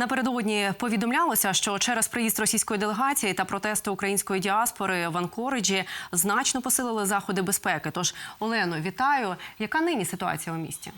Напередодні повідомлялося, що через приїзд російської делегації та протести української діаспори в Анкориджі значно посилили заходи безпеки. Тож, Олено, вітаю. Яка нині ситуація у місті?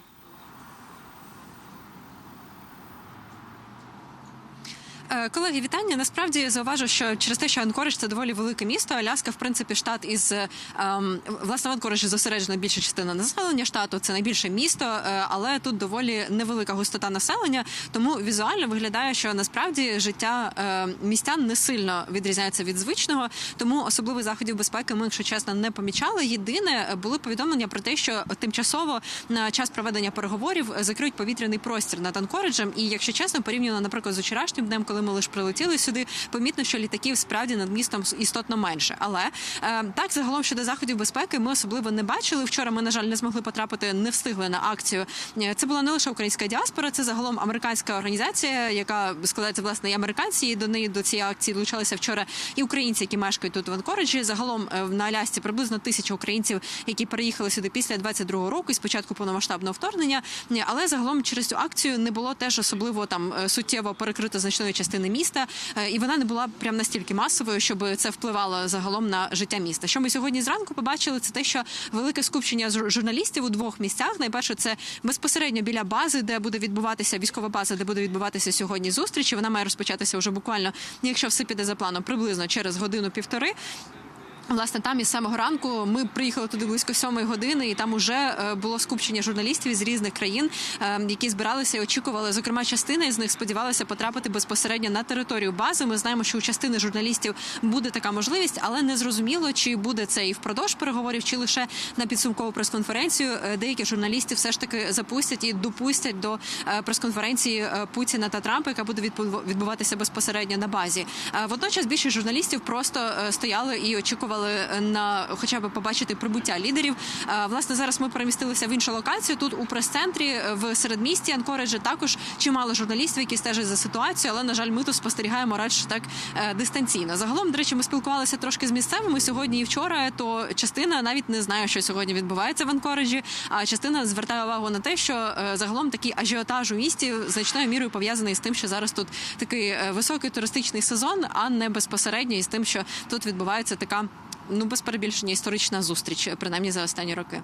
Колеги, вітання. Насправді я зауважу, що через те, що Анкоридж – це доволі велике місто. Аляска, в принципі, штат із ем, власне в Анкориджі зосереджена більша частина населення штату. Це найбільше місто, е, але тут доволі невелика густота населення. Тому візуально виглядає, що насправді життя е, містян не сильно відрізняється від звичного. Тому особливих заходів безпеки ми, якщо чесно, не помічали. Єдине е, були повідомлення про те, що тимчасово на час проведення переговорів е, закриють повітряний простір над Анкориджем. І якщо чесно, порівняно, наприклад, з вчорашнім днем, коли ми лише прилетіли сюди, помітно, що літаків справді над містом істотно менше. Але е, так загалом щодо заходів безпеки, ми особливо не бачили. Вчора ми, на жаль, не змогли потрапити, не встигли на акцію. Е, Це була не лише українська діаспора, це загалом американська організація, яка складається власне і американці. І до неї до цієї акції долучалися вчора і українці, які мешкають тут в Анкориджі. Загалом е, на Алясці приблизно тисяча українців, які переїхали сюди після 22-го року і спочатку повномасштабного вторгнення. Але загалом через цю акцію не було теж особливо там суттєво перекрито значної частини міста, е, і вона не була прям настільки масовою, щоб це впливало загалом на життя міста. Що ми сьогодні зранку побачили, це те, що велике скупчення жур- журналістів у двох місцях. Найперше, це безпосередньо біля бази, де буде відбуватися військова база, де буде відбуватися сьогодні зустріч. І Вона має розпочатися вже буквально, якщо все піде за планом, приблизно через годину-півтори. Власне, там із самого ранку ми приїхали туди близько сьомої години, і там уже е, було скупчення журналістів із різних країн, е, які збиралися і очікували. Зокрема, частина із них сподівалася потрапити безпосередньо на територію бази. Ми знаємо, що у частини журналістів буде така можливість, але не зрозуміло, чи буде це і впродовж переговорів, чи лише на підсумкову прес-конференцію. Е, Деякі журналістів все ж таки запустять і допустять до прес-конференції Путіна та Трампа, яка буде відбу- відбуватися безпосередньо на базі. Водночас більшість журналістів просто стояли і очікували на хоча б побачити прибуття лідерів. Е, Власне, зараз ми перемістилися в іншу локацію. Тут у прес-центрі е, в середмісті Анкориджа також чимало журналістів, які стежать за ситуацією. Але на жаль, ми тут спостерігаємо радше так е, дистанційно. Загалом, до речі, ми спілкувалися трошки з місцевими сьогодні і вчора. То частина навіть не знає, що сьогодні відбувається в Анкориджі. А частина звертає увагу на те, що е, загалом такий ажіотаж у місті значною мірою пов'язаний з тим, що зараз тут такий е, високий туристичний сезон, а не безпосередньо із тим, що тут відбувається така. Ну, без перебільшення історична зустріч, принаймні за останні роки.